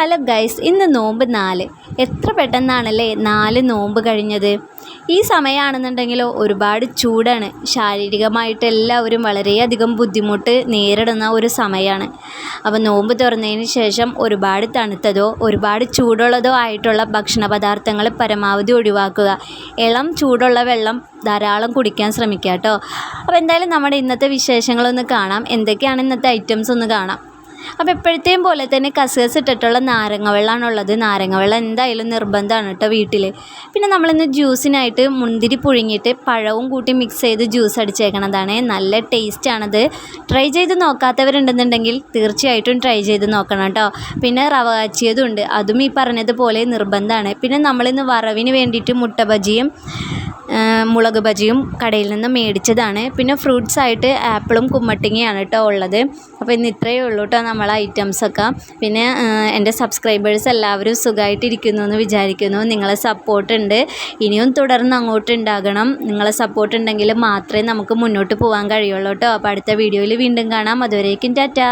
Hello guys ഇന്ന് നോമ്പ് നാല്. എത്ര പെട്ടെന്നാണല്ലേ നാല് നോമ്പ് കഴിഞ്ഞത്? ഈ സമയമാണെന്നുണ്ടെങ്കിലോ ഒരുപാട് ചൂടാണ്. ശാരീരികമായിട്ട് എല്ലാവരും വളരെയധികം ബുദ്ധിമുട്ട് നേരിടുന്ന ഒരു സമയമാണ് അപ്പോൾ നോമ്പ് തുറന്നതിന് ശേഷം ഒരുപാട് തണുത്തതോ ഒരുപാട് ചൂടുള്ളതോ ആയിട്ടുള്ള ഭക്ഷണ പദാർത്ഥങ്ങൾ പരമാവധി ഒഴിവാക്കുക. ഇളം ചൂടുള്ള വെള്ളം ധാരാളം കുടിക്കാൻ ശ്രമിക്കുക കേട്ടോ അപ്പോൾ എന്തായാലും നമ്മുടെ ഇന്നത്തെ വിശേഷങ്ങളൊന്ന് കാണാം. എന്തൊക്കെയാണ് ഇന്നത്തെ ഐറ്റംസ് ഒന്ന് കാണാം. അപ്പോൾ എപ്പോഴത്തെയും പോലെ തന്നെ കസകസ് ഇട്ടിട്ടുള്ള നാരങ്ങ വെള്ളമാണുള്ളത് നാരങ്ങ വെള്ളം എന്തായാലും നിർബന്ധമാണ് കേട്ടോ വീട്ടിൽ പിന്നെ നമ്മളിന്ന് ജ്യൂസിനായിട്ട് മുന്തിരി പുഴുങ്ങിയിട്ട് പഴവും കൂട്ടി മിക്സ് ചെയ്ത് ജ്യൂസ് അടിച്ചേക്കണതാണ്. നല്ല ടേസ്റ്റാണത് ട്രൈ ചെയ്ത് നോക്കാത്തവരുണ്ടെന്നുണ്ടെങ്കിൽ തീർച്ചയായിട്ടും ട്രൈ ചെയ്ത് നോക്കണം കേട്ടോ. പിന്നെ റവ കാച്ചിയതുണ്ട്. അതും ഈ പറഞ്ഞതുപോലെ നിർബന്ധമാണ്. പിന്നെ നമ്മളിന്ന് വറവിന് വേണ്ടിയിട്ട് മുട്ട ബജിയും മുളക് ബജിയും കടയിൽ നിന്ന് മേടിച്ചതാണ്. പിന്നെ ഫ്രൂട്ട്സ് ആയിട്ട് ആപ്പിളും കുമ്മട്ടിങ്ങയാണ് കേട്ടോ ഉള്ളത്. അപ്പോൾ ഇന്ന് ഇത്രയേ ഉള്ളൂ കേട്ടോ നമ്മളെ ഐറ്റംസൊക്കെ പിന്നെ എന്റെ സബ്സ്ക്രൈബേഴ്സ് എല്ലാവരും സുഖമായിട്ടിരിക്കുന്നു എന്ന് വിചാരിക്കുന്നു. നിങ്ങളെ സപ്പോർട്ട് ഉണ്ട്. ഇനിയും തുടർന്ന് അങ്ങോട്ട് ഉണ്ടാകണം. നിങ്ങളെ സപ്പോർട്ട് ഉണ്ടെങ്കിൽ മാത്രമേ നമുക്ക് മുന്നോട്ട് പോകാൻ കഴിയുള്ളൂ കേട്ടോ അപ്പോൾ അടുത്ത വീഡിയോയിൽ വീണ്ടും കാണാം. അതുവരേക്കും ടാറ്റാ.